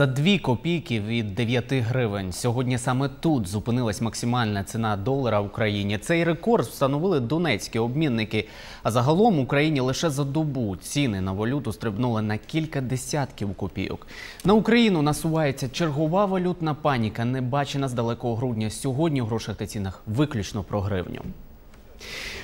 За дві копійки від 9 гривень. Сьогодні саме тут зупинилась максимальна ціна долара в Україні. Цей рекорд встановили донецькі обмінники. А загалом в Україні лише за добу ціни на валюту стрибнули на кілька десятків копійок. На Україну насувається чергова валютна паніка, не бачена з далекого грудня. Сьогодні в грошах та цінах виключно про гривню.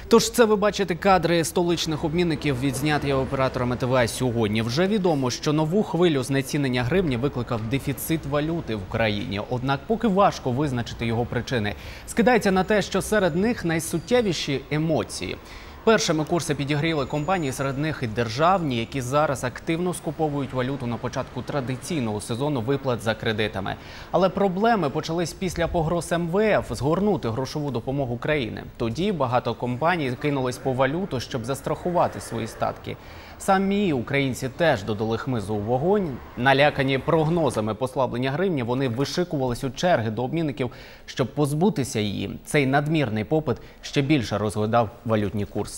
Тож це ви бачите кадри столичних обмінників, відзняті операторами ТВ сьогодні. Вже відомо, що нову хвилю знецінення гривні викликав дефіцит валюти в країні. Однак, поки важко визначити його причини, скидається на те, що серед них найсуттєвіші емоції. Першими курси підігріли компанії, серед них і державні, які зараз активно скуповують валюту на початку традиційного сезону виплат за кредитами. Але проблеми почались після погроз МВФ згорнути грошову допомогу країни. Тоді багато компаній кинулись по валюту, щоб застрахувати свої статки. Самі українці теж додали хмизу у вогонь. Налякані прогнозами послаблення гривні, вони вишикувались у черги до обмінників, щоб позбутися її. Цей надмірний попит ще більше розглядав валютні курси.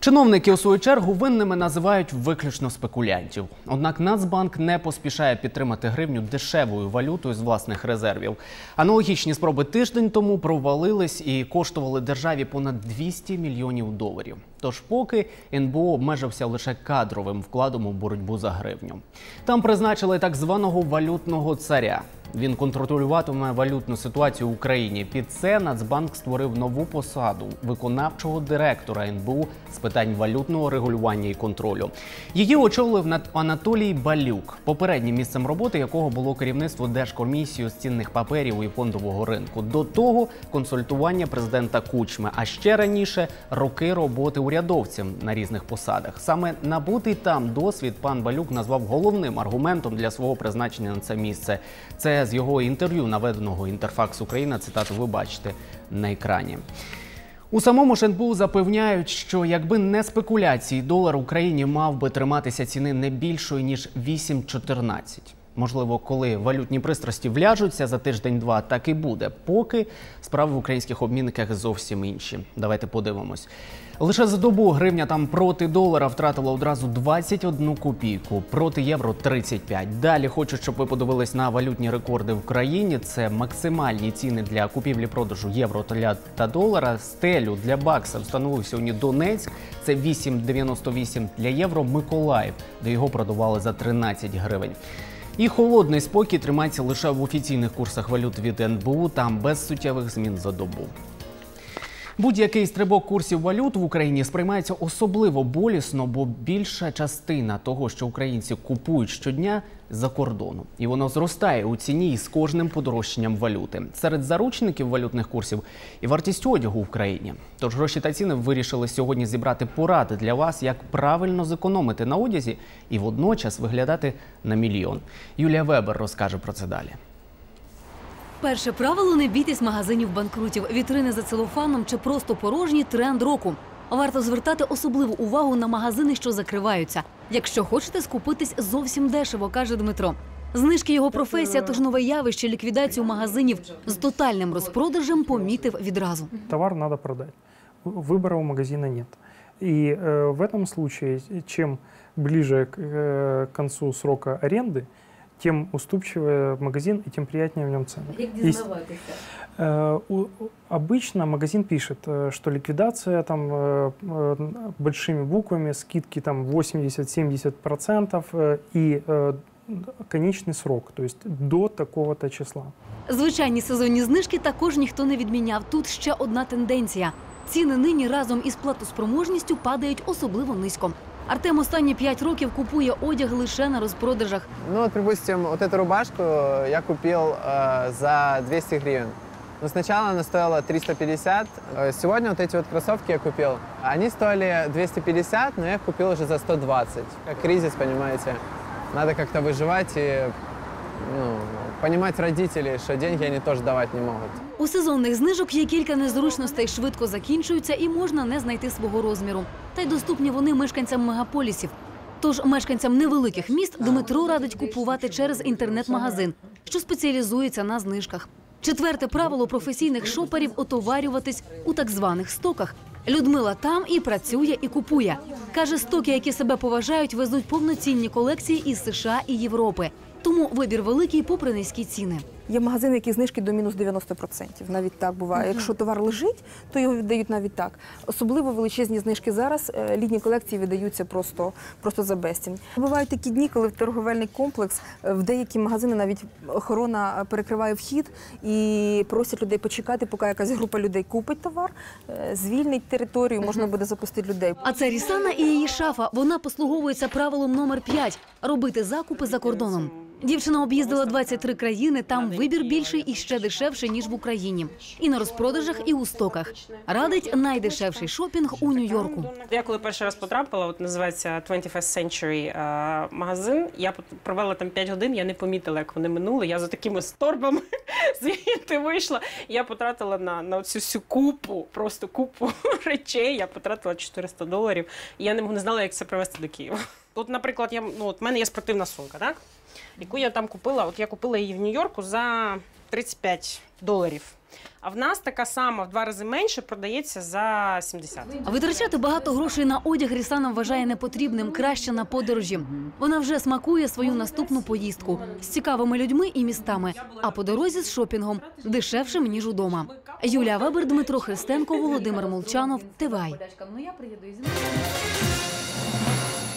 Чиновники у свою чергу винними називають виключно спекулянтів. Однак Нацбанк не поспішає підтримати гривню дешевою валютою з власних резервів. Аналогічні спроби тиждень тому провалились і коштували державі понад 200 мільйонів доларів. Тож, поки НБО обмежився лише кадровим вкладом у боротьбу за гривню. Там призначили так званого валютного царя. Він контролюватиме валютну ситуацію в Україні. Під це Нацбанк створив нову посаду виконавчого директора НБУ з питань валютного регулювання і контролю. Її очолив Нат- Анатолій Балюк, попереднім місцем роботи якого було керівництво Держкомісії з цінних паперів і фондового ринку. До того консультування президента Кучми. А ще раніше роки роботи урядовцем на різних посадах. Саме набутий там досвід пан Балюк назвав головним аргументом для свого призначення на це місце. Це з його інтерв'ю, наведеного інтерфакс Україна. Цитату ви бачите на екрані. У самому ж НБУ запевняють, що якби не спекуляції, долар Україні мав би триматися ціни не більшою ніж 8,14. Можливо, коли валютні пристрасті вляжуться за тиждень-два, так і буде. Поки справи в українських обмінниках зовсім інші. Давайте подивимось. Лише за добу гривня там проти долара втратила одразу 21 копійку, проти євро 35. Далі хочу, щоб ви подивились на валютні рекорди в країні. Це максимальні ціни для купівлі-продажу євро та- долара. Стелю для бакса встановив сьогодні Донецьк. Це 8,98 для євро. Миколаїв, де його продавали за 13 гривень. І холодний спокій тримається лише в офіційних курсах валют від НБУ, там без суттєвих змін за добу. Будь-який стрибок курсів валют в Україні сприймається особливо болісно, бо більша частина того, що українці купують щодня, за кордону, і воно зростає у ціні із кожним подорожчанням валюти. Серед заручників валютних курсів і вартість одягу в країні. Тож гроші та ціни вирішили сьогодні зібрати поради для вас, як правильно зекономити на одязі і водночас виглядати на мільйон. Юлія Вебер розкаже про це далі. Перше правило не бійтесь магазинів банкрутів, вітрини за целофаном чи просто порожні тренд року. Варто звертати особливу увагу на магазини, що закриваються. Якщо хочете скупитись зовсім дешево, каже Дмитро. Знижки його професія, тож нове явище ліквідацію магазинів з тотальним розпродажем помітив відразу. товар надо продать. В- Выбора у магазина нет. И э, в этом случае, чем ближе к э, концу срока аренды, тем уступчивее магазин и тем приятнее в нем цены. Есть- Э, у- у- Обычно магазин пишет, э, что ликвидация там э, э, большими буквами, скидки там 80-70% э, и э, конечный срок, то есть до такого-то числа. Звичайні сезонні знижки також ніхто не відміняв. Тут ще одна тенденція: ціни нині разом із платоспроможністю падають особливо низько. Артем останні 5 років купує одяг лише на розпродажах. Ну вот, допустим, вот эту рубашку я купил э, за 200 гривен. Но сначала она стоила 350. Э, Сегодня вот эти вот кроссовки я купил. Они стоили 250, но я их купил уже за 120. Как кризис, понимаете. Надо как-то выживать и ну, понимать родителей, что деньги они тоже давать не могут. У сезонних знижок є кілька незручностей, швидко закінчуються і можна не знайти свого розміру. Та й доступні вони мешканцям мегаполісів. Тож мешканцям невеликих міст Дмитро радить купувати через інтернет-магазин, що спеціалізується на знижках. Четверте правило професійних шоперів отоварюватись у так званих стоках. Людмила там і працює, і купує. Каже, стоки, які себе поважають, везуть повноцінні колекції із США і Європи. Тому вибір великий попри низькі ціни. Є магазини, які знижки до мінус 90%. Навіть так буває. Якщо товар лежить, то його віддають навіть так. Особливо величезні знижки зараз. е, Літні колекції видаються просто, просто за безцінь. Бувають такі дні, коли в торговельний комплекс е, в деякі магазини навіть охорона е, перекриває вхід і просять людей почекати, поки якась група людей купить товар, звільнить територію, можна буде запустити людей. А це Рісана і її шафа. Вона послуговується правилом номер 5 – робити закупи за кордоном. Дівчина об'їздила 23 країни, там вибір більший і ще дешевший, ніж в Україні. І на розпродажах, і у стоках. Радить найдешевший шопінг у Нью-Йорку. Я коли перший раз потрапила, от називається 21st Century е, магазин. Я провела там 5 годин, я не помітила, як вони минули. Я за такими сторбами звідти вийшла. Я потратила на, на цю всю купу, просто купу речей. Я потратила 400 доларів. Я не, не знала, як це привезти до Києва. От, наприклад, я, ну, от мене є спортивна сумка, так? Яку я там купила. От я купила її в Нью-Йорку за 35 доларів. А в нас така сама в два рази менше продається за 70. А Витрачати багато грошей на одяг Рісана вважає непотрібним, краще на подорожі. Вона вже смакує свою наступну поїздку з цікавими людьми і містами, а по дорозі з шопінгом дешевшим ніж удома. Юлія Вебер, Дмитро Христенко, Володимир Молчанов, Тивай.